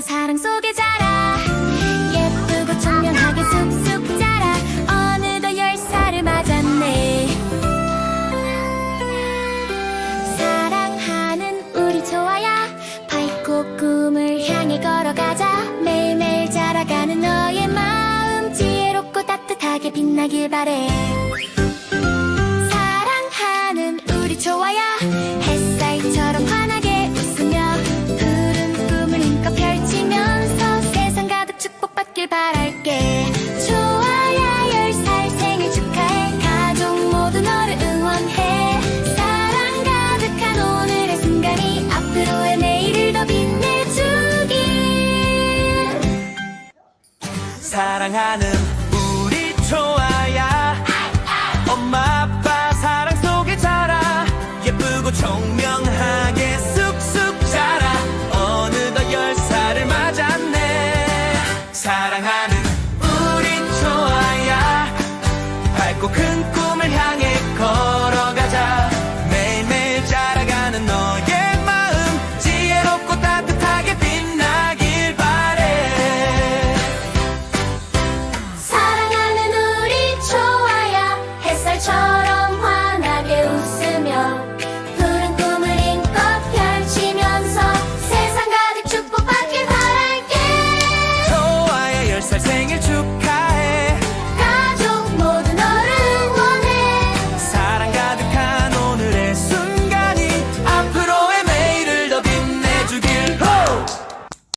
사랑 속에 자라. 예쁘고 청량하게 쑥쑥 자라. 어느덧 열 살을 맞았네. 사랑하는 우리 좋아야 밝고 꿈을 향해 걸어가자. 매일매일 자라가는 너의 마음 지혜롭고 따뜻하게 빛나길 바래 사랑하는 우리 초아야. 엄마 아빠 사랑 속에 자라. 예쁘고 청명하게 쑥쑥 자라. 어느덧 열 살을 맞았네. 사랑하는 우리 초아야. 밝고 큰